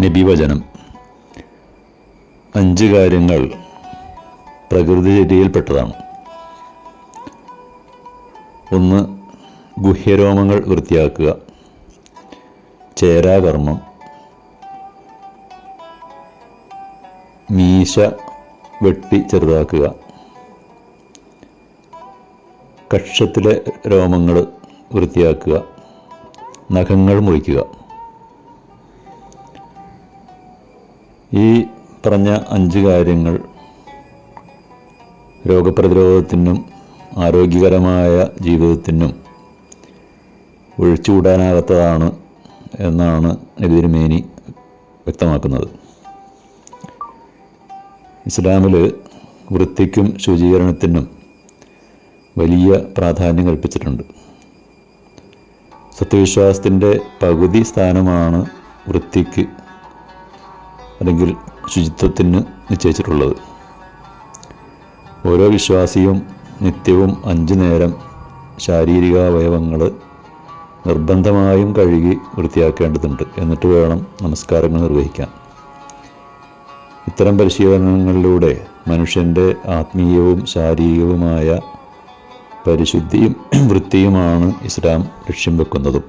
നബിവചനം. അഞ്ച് കാര്യങ്ങൾ പ്രകൃതിചര്യയിൽപ്പെട്ടതാണ് ഒന്ന് ഗുഹ്യരോമങ്ങൾ വൃത്തിയാക്കുക. ചേരാകർമ്മം. മീശ വെട്ടി ചെറുതാക്കുക. കക്ഷത്തിലെ രോമങ്ങൾ വൃത്തിയാക്കുക. നഖങ്ങൾ മുറിക്കുക. ഈ പറഞ്ഞ അഞ്ച് കാര്യങ്ങൾ രോഗപ്രതിരോധത്തിനും ആരോഗ്യകരമായ ജീവിതത്തിനും ഒഴിച്ചുകൂടാനാകാത്തതാണ് എന്നാണ് നബിതിരുമേനി വ്യക്തമാക്കുന്നത്. ഇസ്ലാമിൽ വൃത്തിക്കും ശുചീകരണത്തിനും വലിയ പ്രാധാന്യം കൽപ്പിച്ചിട്ടുണ്ട്. സത്യവിശ്വാസത്തിന്റെ പകുതി സ്ഥാനമാണ് വൃത്തിക്ക് അല്ലെങ്കിൽ ശുചിത്വത്തിന് നിശ്ചയിച്ചിട്ടുള്ളത്. ഓരോ വിശ്വാസിയും നിത്യവും അഞ്ചു നേരം ശാരീരിക അവയവങ്ങൾ നിർബന്ധമായും കഴുകി വൃത്തിയാക്കേണ്ടതുണ്ട്. എന്നിട്ട് വേണം നമസ്കാരങ്ങൾ നിർവഹിക്കാൻ. ഇത്തരം പരിശീലനങ്ങളിലൂടെ മനുഷ്യന്റെ ആത്മീയവും ശാരീരികവുമായ പരിശുദ്ധിയും വൃത്തിയുമാണ് ഇസ്ലാം ലക്ഷ്യം വെക്കുന്നതും.